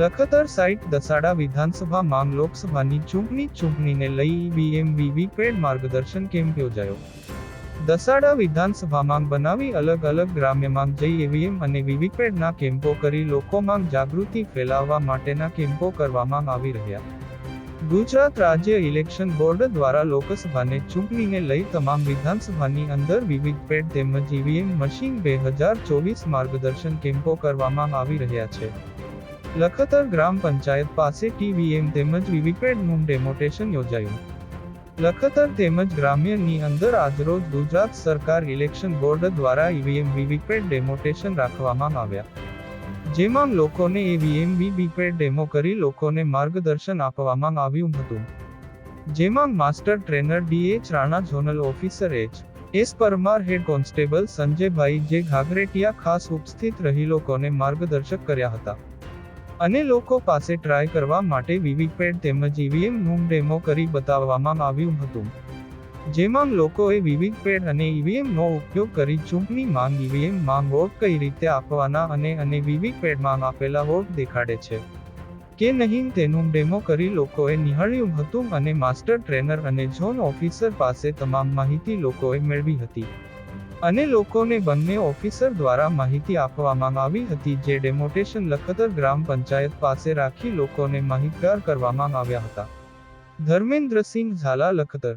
Lakhtar site Dasada વિધાનસભા માંગ લોકસભાની ચૂંટણી ચૂંટણીને લઈ ઈવીએમ વીવીપેટ માર્ગદર્શન કેમ્પ યોજાયો? દસાડા વિધાનસભા માંગ બનાવી અલગ અલગ ગ્રામ્યમાં જઈ ઈવીએમ અને વીવીપેડના કેમ્પો કરી લોકોમાં જાગૃતિ ફેલાવવા માટેના કેમ્પો કરવામાં આવી રહ્યા. ગુજરાત રાજ્ય ઇલેક્શન બોર્ડ દ્વારા લોકસભાને ચૂંટણીને લઈ તમામ વિધાનસભાની અંદર વિવિધ પેડ તેમજ ઈવીએમ મશીન બે હજાર ચોવીસ માર્ગદર્શન કેમ્પો કરવામાં આવી રહ્યા છે. લખતર ગ્રામ પંચાયત પાસે ટીવીએમ તેમજ વીવીપેડનું ડેમોટેશન યોજાયું. લખતર તેમજ ગ્રામ્યની અંદર આજરોજ ગુજરાત સરકાર ઇલેક્શન બોર્ડ દ્વારા ઈવીએમ વીવીપેડ ડેમોટેશન રાખવામાં આવ્યા. જેમાં લોકોને ઈવીએમ વીવીપેડ ડેમો કરી લોકોને માર્ગદર્શન આપવામાં આવ્યું હતું. જેમાં master trainer D H Rana, zonal officer H. S. Parmar, head constable Sanjaybhai J Ghaghretiya ખાસ ઉપસ્થિત રહી લોકોને માર્ગદર્શક કર્યા હતા. અને લોકો પાસે ટ્રાય કરવા માટે વીવીપેડ તેમજ ઈવીએમનું ડેમો કરી બતાવવામાં આવ્યું હતું. જેમાં લોકોએ વિવિધ પેડ અને ઈવીએમનો ઉપયોગ કરી ચૂંટણી માંગ ઈવીએમ માંગ વોટ કઈ રીતે આપવાના અને અને વીવીપેડમાં પેડમાં આપેલા વોટ દેખાડે છે. કે નહીં તેનું ડેમો કરી લોકોએ નિહાળ્યું હતું અને માસ્ટર ટ્રેનર અને ઝોન ઓફિસર પાસે તમામ માહિતી લોકોએ મેળવી હતી. અને લોકોને બંને ઓફિસર દ્વારા માહિતી આપવામાં આવી હતી જે ડેમોટેશન લખતર ગ્રામ પંચાયત પાસે રાખી લોકોને માહિતગાર કરવામાં આવ્યા હતા. ધર્મેન્દ્રસિંહ ઝાલા લખતર